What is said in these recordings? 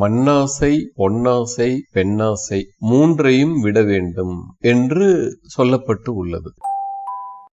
மண்ணாசை பொன்னாசை பெண்ணாசை மூன்றையும் விட வேண்டும் என்று சொல்லப்பட்டு உள்ளது.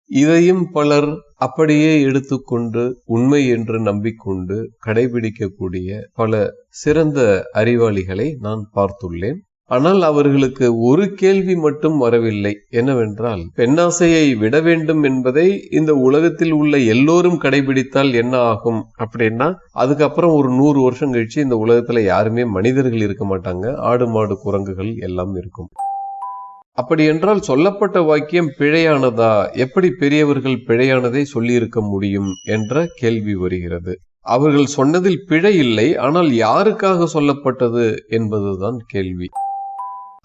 இதையும் பலர் அப்படியே எடுத்துக்கொண்டு உண்மை என்று நம்பிக்கொண்டு கடைபிடிக்கக்கூடிய பல சிறந்த அறிவாளிகளை நான் பார்த்துள்ளேன். ஆனால் அவர்களுக்கு ஒரு கேள்வி மட்டும் வரவில்லை. என்னவென்றால் பெண்ணாசையை விட வேண்டும் என்பதை இந்த உலகத்தில் உள்ள எல்லோரும் கடைபிடித்தால் என்ன ஆகும் அப்படின்னா அதுக்கப்புறம் ஒரு நூறு வருஷம் கழிச்சு இந்த உலகத்துல யாருமே மனிதர்கள் இருக்க மாட்டாங்க. ஆடு மாடு குரங்குகள் எல்லாம் இருக்கும். அப்படி என்றால் சொல்லப்பட்ட வாக்கியம் பிழையானதா? எப்படி பெரியவர்கள் பிழையானதை சொல்லியிருக்க முடியும் என்ற கேள்வி வருகிறது. அவர்கள் சொன்னதில் பிழை இல்லை ஆனால் யாருக்காக சொல்லப்பட்டது என்பதுதான் கேள்வி.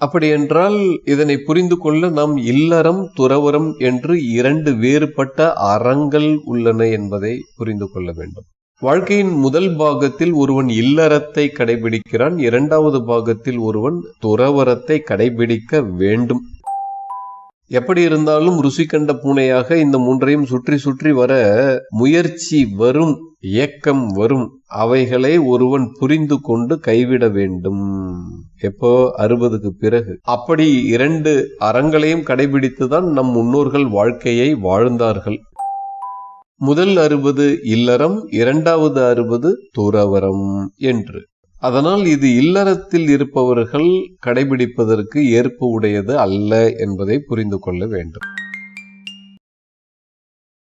அப்படி என்றால் இதனை புரிந்து கொள்ள நாம் இல்லறம் துறவரம் என்று இரண்டு வேறுபட்ட அறங்கள் உள்ளன என்பதை புரிந்து கொள்ள வேண்டும். வாழ்க்கையின் முதல் பாகத்தில் ஒருவன் இல்லறத்தை கடைபிடிக்கிறான் இரண்டாவது பாகத்தில் ஒருவன் துறவரத்தை கடைபிடிக்க வேண்டும். எப்படி இருந்தாலும் ருசி கண்ட பூனையாக இந்த மூன்றையும் சுற்றி சுற்றி வர முயற்சி வரும் ஏக்கம் வரும். அவைகளை ஒருவன் புரிந்து கொண்டு கைவிட வேண்டும். எப்போ? அறுபதுக்கு பிறகு. அப்படி இரண்டு அறங்களையும் கடைபிடித்துதான் நம் முன்னோர்கள் வாழ்க்கையை வாழ்ந்தார்கள். முதல் அறுபது இல்லறம் இரண்டாவது அறுபது துறவரம் என்று. அதனால் இது இல்லறத்தில் இருப்பவர்கள் கடைபிடிப்பதற்கு ஏற்பு உடையது அல்ல என்பதை புரிந்து கொள்ள வேண்டும்.